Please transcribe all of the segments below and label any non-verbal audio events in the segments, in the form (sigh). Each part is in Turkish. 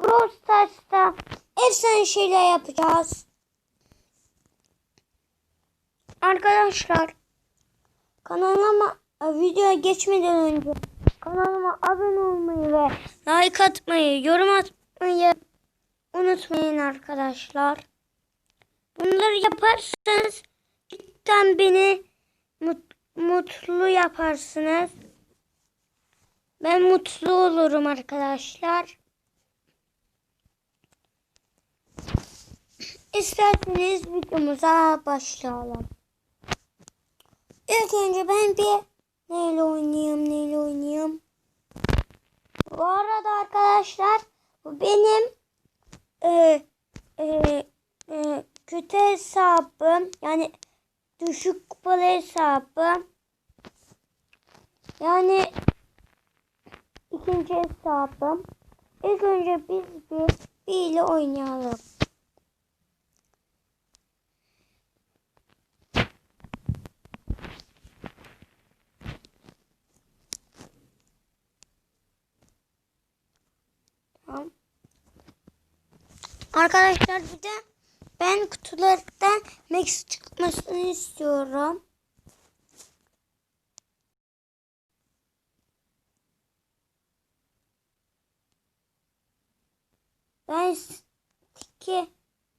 Brawl Stars'ta efsane şeyler yapacağız. Arkadaşlar kanalıma e, videoya geçmeden önce kanalıma abone olmayı ve like atmayı, yorum atmayı unutmayın arkadaşlar. Bunları yaparsanız cidden beni mut- mutlu yaparsınız. Ben mutlu olurum arkadaşlar. İsterseniz videomuza başlayalım. İlk önce ben bir neyle oynayayım, neyle oynayayım. Bu arada arkadaşlar bu benim e, e, e, kötü hesabım. Yani düşük kupalı hesabım. Yani ikinci hesabım. İlk önce biz bir, bir ile oynayalım. Tamam. Arkadaşlar bir de ben kutulardan Max çıkmasını istiyorum. Ben ki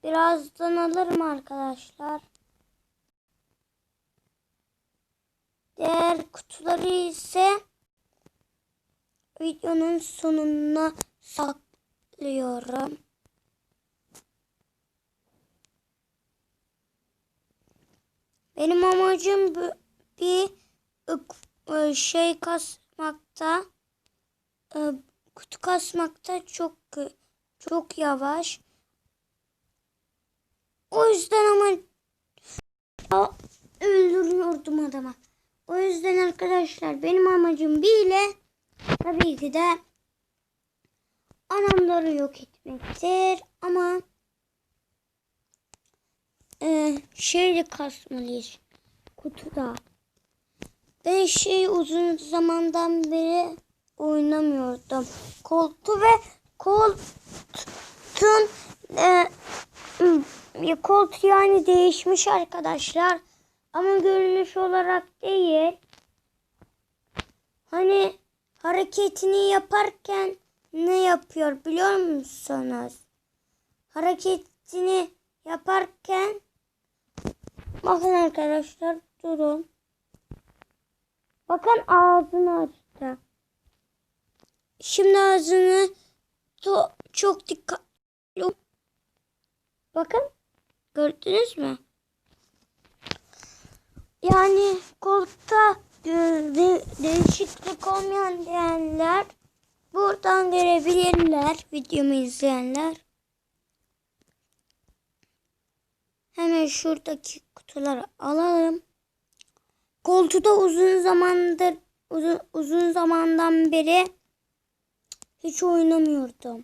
birazdan alırım arkadaşlar. Diğer kutuları ise videonun sonuna saklıyorum. Benim amacım bir e, şey kasmakta, e, kutu kasmakta çok çok yavaş. O yüzden ama Aa, (laughs) öldürüyordum adama. O yüzden arkadaşlar benim amacım bir ile tabii ki de anamları yok etmektir. Ama e, şeyle kasmalıyız. Kutuda. Ben şey uzun zamandan beri oynamıyordum. Koltu ve koltuğun e, kolt yani değişmiş arkadaşlar. Ama görünüş olarak değil. Hani hareketini yaparken ne yapıyor biliyor musunuz? Hareketini yaparken bakın arkadaşlar durun. Bakın ağzını açtı. Şimdi ağzını çok dikkatli. Bakın gördünüz mü? Yani koltukta de- değişiklik olmayan diyenler buradan görebilirler videomu izleyenler. Hemen şuradaki kutuları alalım. Koltuğda uzun zamandır uzun, uzun zamandan beri hiç oynamıyordum.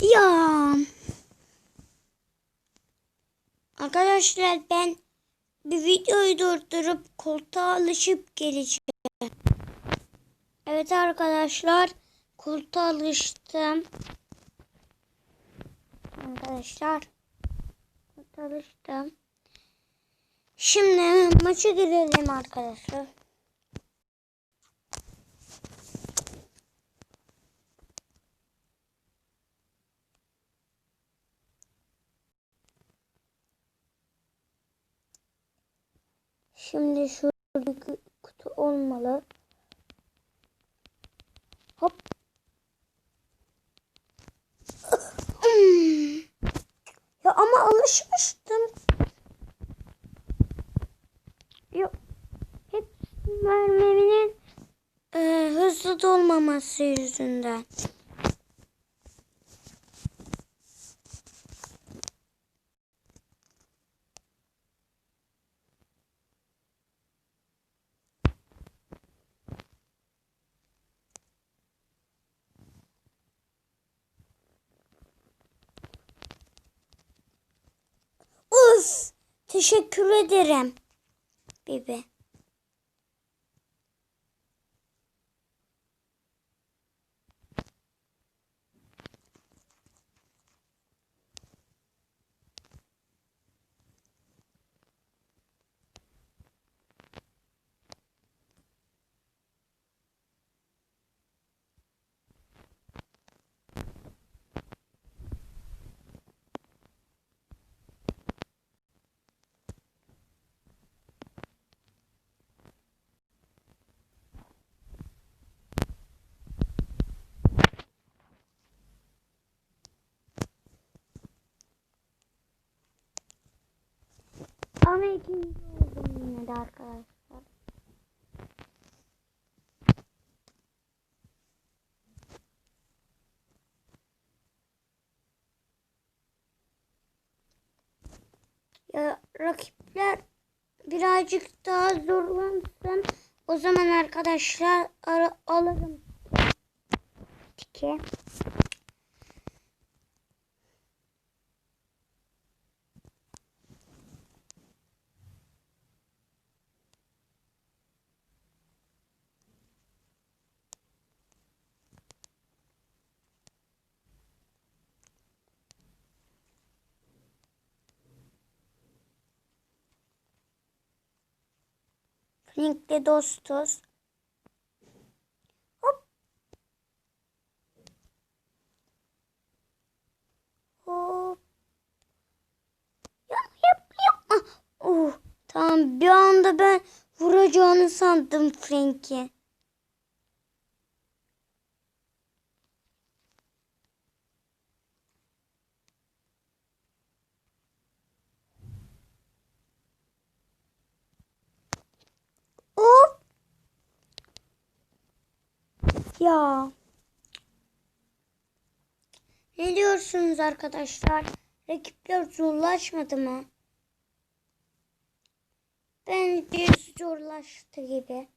Ya. Arkadaşlar ben bir videoyu durdurup koltuğa alışıp geleceğim. Evet arkadaşlar koltuğa alıştım. Arkadaşlar koltuğa alıştım. Şimdi maça girelim arkadaşlar. Şimdi şurada bir kutu olmalı. Hop. Ya ama alışmıştım. Yok. Hep merminin e, hızlı dolmaması yüzünden. Teşekkür ederim. Bibi. Ama ikinci oldum yine de arkadaşlar. Ya rakipler birazcık daha zorlansın. O zaman arkadaşlar ara- alırım. Tike. Link'te dostuz. Hop. Hop. Yapma yapma yapma. Oh, tamam bir anda ben vuracağını sandım Frank'i. Hop. Ya. Ne diyorsunuz arkadaşlar? Rakipler zorlaşmadı mı? Bence zorlaştı gibi.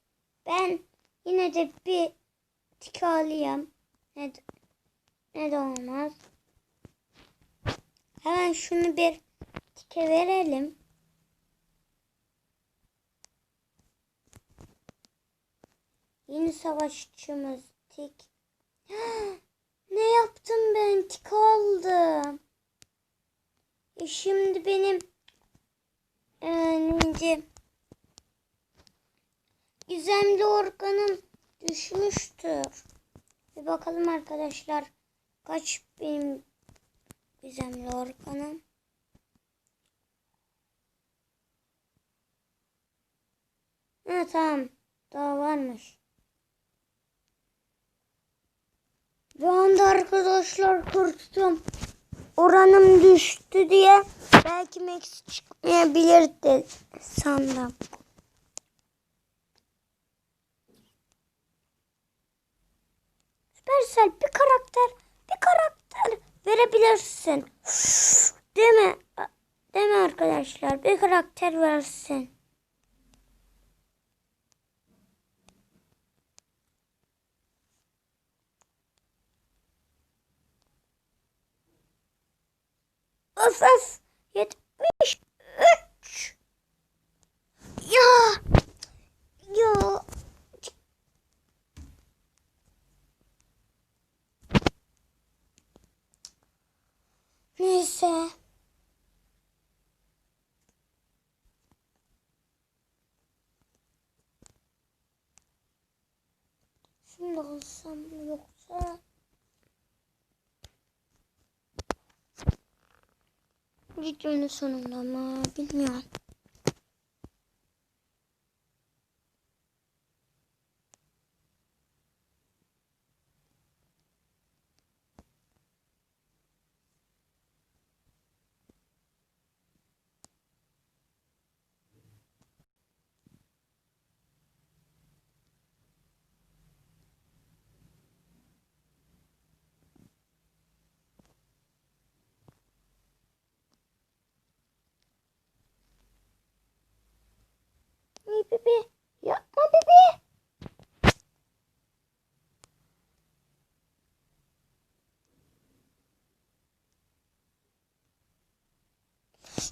Ben yine de bir tik alayım. Ne, de- ne de olmaz. Hemen şunu bir tike verelim. Yeni savaşçımız tik. (gasps) ne yaptım ben? Tik aldım. E şimdi benim e, neydi? Gizemli organım düşmüştür. Bir bakalım arkadaşlar. Kaç benim gizemli organım? Ha tamam. Daha varmış. Bir anda arkadaşlar kurtuldum. Oranım düştü diye belki Max çıkmayabilirdi sandım. Süpersel bir karakter bir karakter verebilirsin. Değil mi? Değil mi arkadaşlar? Bir karakter versin. Öf öf. 73. Ya. Ya. Neyse. Şimdi alsam mı videonun sonunda mı bilmiyorum.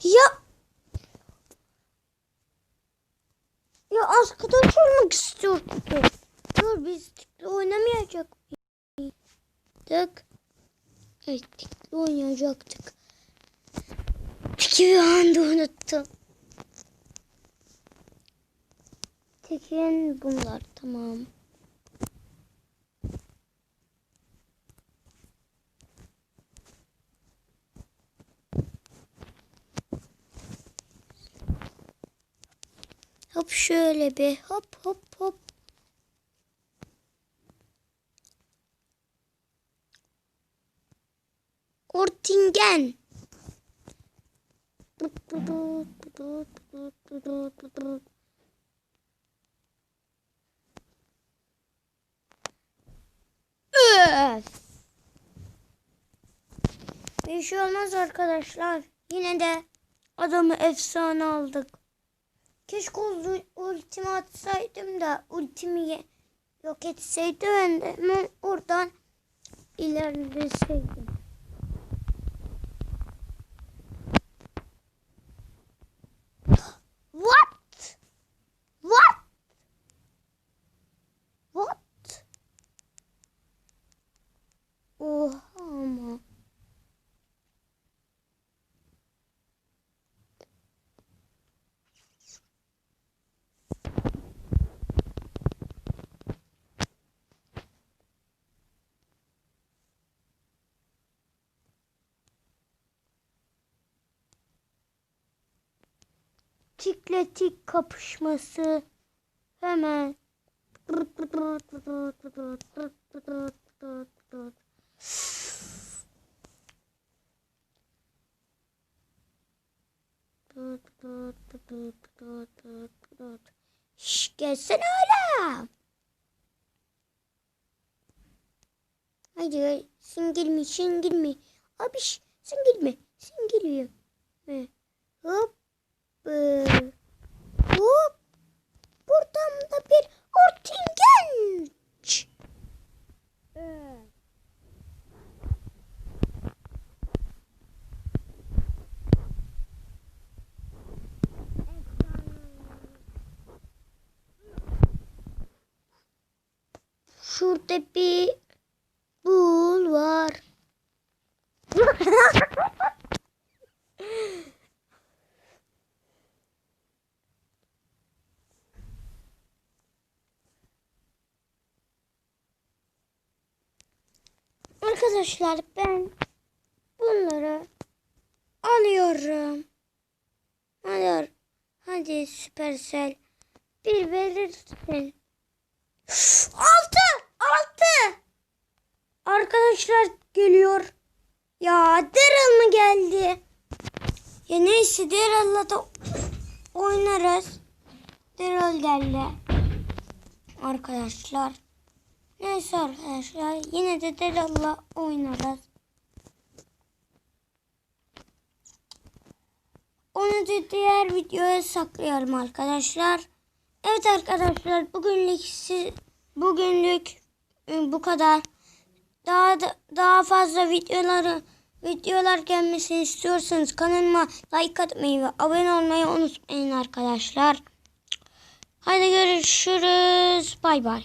Ya Ya arkadaş olmak istiyordum. Dur biz tikli oynamayacak mıydık? Evet tikli oynayacaktık. Tiki bir anda unuttum. Tekin bunlar tamam. Hop şöyle bir hop hop hop. Ortingen. Öf. Bir şey olmaz arkadaşlar. Yine de adamı efsane aldık. Keşke ul- ultimi atsaydım da ultimi yok etseydi ben de hemen oradan ilerleseydim. Tikle tik kapışması hemen. Şş, gelsene oğlum. Hadi sen girme sen girme. Abi sen girme. Sen geliyor. Hop. Ee, Hop. Buradan da bir ortingenç. Ee. Şurada bir bul var. (laughs) Arkadaşlar ben bunları alıyorum. Hadi, hadi Süpersel bir verirsin. Altı! Altı! Arkadaşlar geliyor. Ya Daryl mı geldi? Ya neyse Daryl'la da oynarız. Daryl geldi. Arkadaşlar. Neyse arkadaşlar yine de Daryl'la oynarız. Onu da diğer videoya saklayalım arkadaşlar. Evet arkadaşlar bugünlük bugünlük e, bu kadar. Daha da, daha fazla videoları videolar gelmesini istiyorsanız kanalıma like atmayı ve abone olmayı unutmayın arkadaşlar. Hadi görüşürüz. Bay bay.